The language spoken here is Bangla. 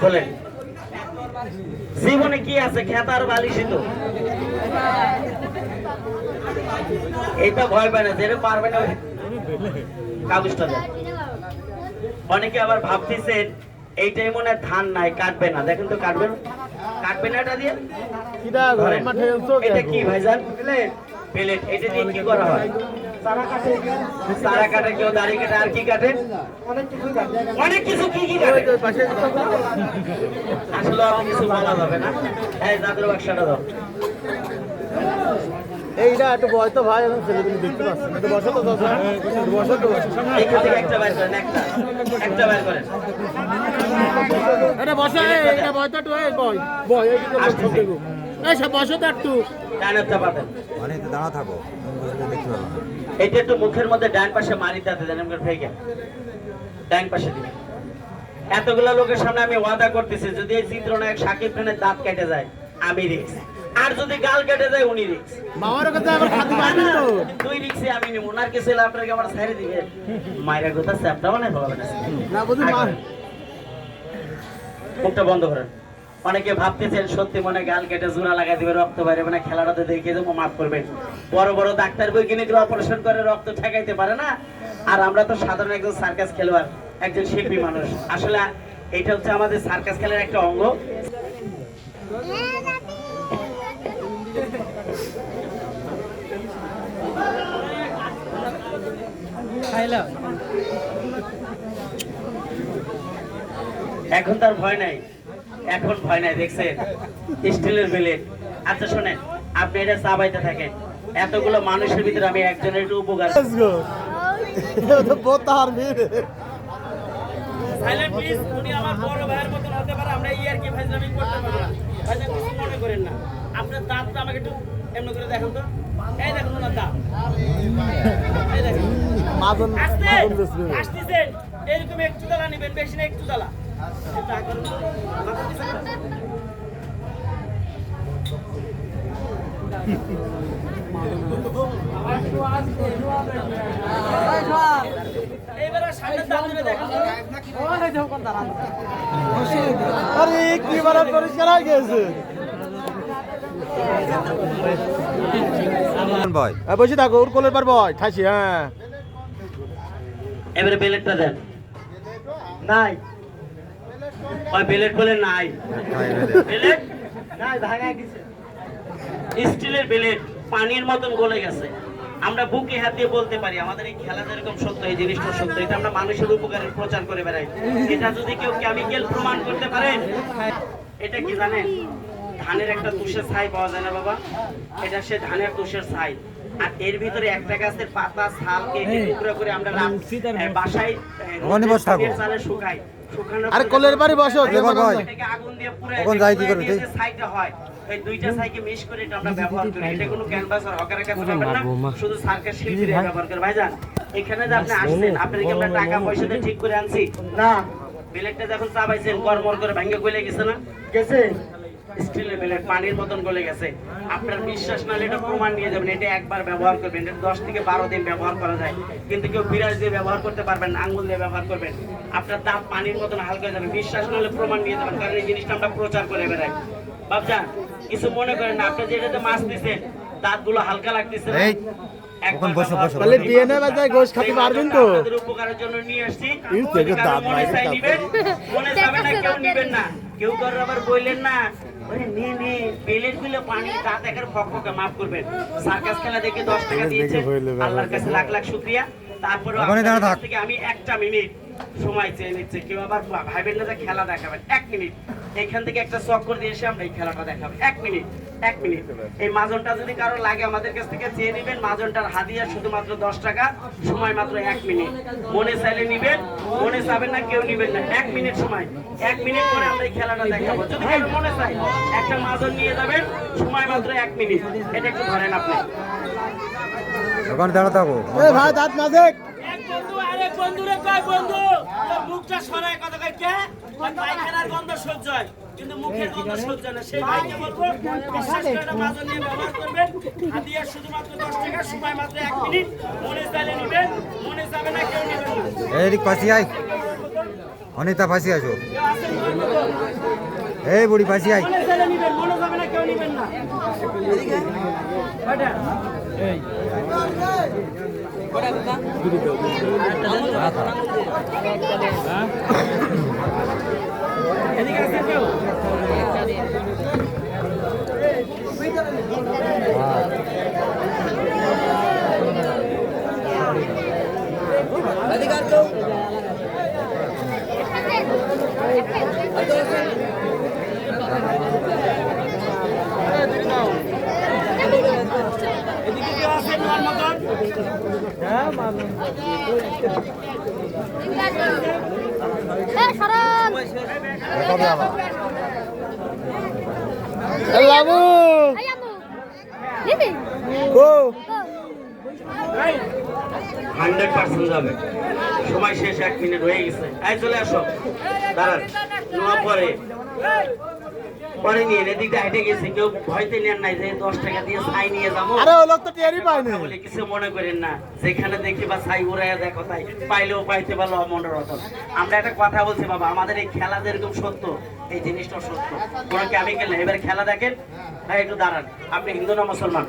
খোলেন। জীবনে কি আছে খেতার বালিশই তো? এইটা ভয় পায় না যেটা পারবে না কাগজটা দেন। অনেকে আবার ভাবতেছেন এইটাই মনে হয় ধান নাই কাটবে না। দেখেন তো কাটবে না। কাটবে না এটা দিয়ে? এটা কি ভাইজান? প্লেট। এটা দিয়ে কি করা হয়? সারা কাটে কেউ দাড়ি কাটে আর কি কাটে অনেক কিছু কি কি কাটে আসলে অত কিছু বলা যাবে না এই জাদুর বাক্সটা দাও এইটা একটু বয় তো ভাই এখন ছেলেগুলো দেখতে পাচ্ছি একটু বসো তো একটু বসো তো এখান থেকে একটা বাইর করেন একটা একটা বাইর করেন এটা বসো এটা বয় তো বয় বয় এই দিকে বসো সব তো একটু। মানে দাঁড়া থাকো দেখতে পারব এটা একটু মুখের মধ্যে ডান পাশে দেন করে ফেকে। ডান পাশে দিবেন এতগুলা লোকের সামনে আমি ওয়াদা করতেছি যদি এই চিত্রনায়ক সাকিব খানের দাঁত কেটে যায় আমি রিক্স আর যদি গাল কেটে যায় উনি রিক্স মামার কাছে আবার খাতে তো। দুই রিক্সে আমি নিব। ওনার কিছু আপনাকে আমার ছাইরে দিবে। মায়েরা কথা মানে ভালো না না বুঝি মুখটা বন্ধ করেন। অনেকে ভাবতেছেন সত্যি মনে গাল কেটে জোড়া লাগাই দিবে, রক্ত বাইরে মানে খেলাটাতে দেখে দেবো, মাফ করবেন। বড় বড় ডাক্তার বৈজ্ঞানিকরা অপারেশন করে রক্ত ঠেকাইতে পারে না। আর আমরা তো সাধারণ একজন সার্কাস খেলোয়াড়, একজন শিল্পী মানুষ। আসলে এটা হচ্ছে আমাদের সার্কাস খেলার একটা অঙ্গ। এখন তার ভয় নাই। এখন ভয় নাই দেখছেন স্টিলের বেলেট আচ্ছা শোনেন আপনি এটা চাবাইতে থাকেন। এতগুলো মানুষের ভিতরে আমি একজনের একটু উপকার সাইলেন্ট প্লিজ উনি আমার বড় ভাইয়ের মতন হতে পারে আমরা এই আর কি ফাইজলামি করতে না ভাইজান কিছু মনে করেন না। আপনার দাঁতটা আমাকে একটু এমনি করে দেখুন তো। এই দেখুন ওনার দাঁত। এই দেখুন। মাদন মাদন বেসবে আসতেছেন। এরকম একটু দালা নেবেন বেশি না একটু দালা বসে থাকো ওর কোলের পার বয় ঠাসি হ্যাঁ এবারে বেলেটটা দেন। নাই। ওই বেলেট বলে নাই। বেলেট নাই ভাঙা গেছে স্টিলের বেলেট পানির মতন গলে গেছে। আমরা বুকে হাত দিয়ে বলতে পারি আমাদের এই খেলা যেরকম সত্য এই জিনিসটা সত্য এটা আমরা মানুষের উপকারের প্রচার করে বেড়াই। এটা যদি কেউ কেমিক্যাল প্রমাণ করতে পারেন এটা কি জানেন? ধানের একটা তুষের ছাই পাওয়া যায় না বাবা। এটা সে ধানের তুষের ছাই। আর এর ভিতরে একটা গাছের পাতা ছাল কেটে টুকরো করে আমরা বাসায় এ, ওখানে বসে থাকো। রোদের চালে শুকাই। শুকানোর কোলের বাড়ি বসো আরে ভাই। যাই কি হয় এই দুইটা মিক্স করে এটা আমরা ব্যবহার করি। এটা কোনো ক্যানভাস আর হকারের কাছে না শুধু সার্কাস শিল্পীরা ব্যবহার করে। ভাইজান এখানে যে আপনি আসছেন আপনার কি আমরা টাকা পয়সা দিয়ে ঠিক করে আনছি। না। বেলেটটা যখন চাবাইছেন গরমর করে ভেঙে গলে গেছে না? গেছে। পানির মতন গলে গেছে আপনার বিশ্বাস নাহলে এটা প্রমাণ নিয়ে যাবেন এটা একবার ব্যবহার করবেন এটা দশ থেকে বারো দিন ব্যবহার করা যায় কিন্তু কেউ বিরাজ দিয়ে ব্যবহার করতে পারবেন আঙ্গুল দিয়ে ব্যবহার করবেন আপনার দাঁত পানির মতন হালকা হয়ে যাবে বিশ্বাস নাহলে প্রমাণ নিয়ে যাবেন কারণ এই জিনিসটা আমরা প্রচার করে বেড়াই বাবজান কিছু মনে করেন না আপনি যেটাতে মাছ দিচ্ছেন দাঁতগুলো হালকা লাগতেছে না? এই, একবার ওখানে বসো, বসো। তাহলে দেখবেন। বাজায় গোশ খেতে পারবেন তো? আপনাদের উপকারের জন্য নিয়ে আসছি ইউ, থেকে কারও নাই, চাই দাঁত। নিবেন, মনে যাবে না কেউ নিবেন না কেউ কারও আবার বললেন না ওরে নে নে পানি দাঁত একের ফকফকে মাফ করবেন। সার্কাস খেলা দেখে দশ টাকা দিয়েছে। আল্লাহর কাছে লাখ লাখ শুক্রিয়া। তারপরে। থেকে। আমি একটা মিনিট সময় চেয়ে নিচ্ছে। কেউ আবার ভাইবেন না খেলা দেখাবেন। এক মিনিট এখান থেকে একটা চক্কর দিয়ে এসে আমরা এই খেলাটা দেখাবো। এক মিনিট এক মিনিট। এই মাজনটা যদি কারও লাগে আমাদের কাছ থেকে চেয়ে নেবেন। মাজনটার হাদিয়া শুধুমাত্র দশ টাকা সময় মাত্র এক মিনিট। মনে চাইলে নিবেন মনে চাবেন না কেউ নিবেন না। এক মিনিট সময়। এক মিনিট পরে আমরা এই খেলাটা দেখাবো। যদি কারও মনে চাই একটা মাজন নিয়ে যাবেন সময় মাত্র এক মিনিট। এটা একটু ধরেন আপনি। ওখানে দাঁড়া থাকো ভাই দাঁত মাজে এক বন্ধু আরেক বন্ধুরে কয় বন্ধু? মুখটা সরায় কথা কয় কে? পায়খানার গন্ধ সহ্য হয়। কিন্তু মুখের গন্ধ সহ্য না সেই ভাইকে বলব বিশ্বাস করে একটা মাজন নিয়ে ব্যবহার করবেন হাদিয়া শুধুমাত্র দশ টাকা সময় মাত্র এক মিনিট। মনে চাইলে নিবেন মনে যাবে না কেউ নিবেন না। এদিক পাশে আয়। অনিতা আসো। কেউ এই বুড়ি পাইছি আই মনে মনে যাবে না কেউ নিবেন না আছে কেউ এদিকে কেউ আছে নেওয়ার মতন হ্যাঁ খারাপ কবে আবার লাবু কো। হান্ড্রেড পার্সেন্ট যাবে। সময় শেষ এক মিনিট হয়ে গেছে। এই চলে আসো। দাঁড়ান। পরে। পরে নিয়ে হাইটে গেছে কেউ নাই যে দশ টাকা দিয়ে ছাই নিয়ে যাব। আরে ও লোক তো টেরই পায় না বলে কিছু মনে করেন না যেখানে দেখি বা ছাই উড়াইয়া দেখো তাই পাইলেও পাইতে পারল অমনের রতন। আমরা একটা কথা বলছি বাবা আমাদের এই খেলা যেরকম সত্য এই জিনিসটা সত্য। কোনো কেমিক্যাল নেই। এবার খেলা দেখেন ভাই একটু দাঁড়ান আপনি হিন্দু না মুসলমান?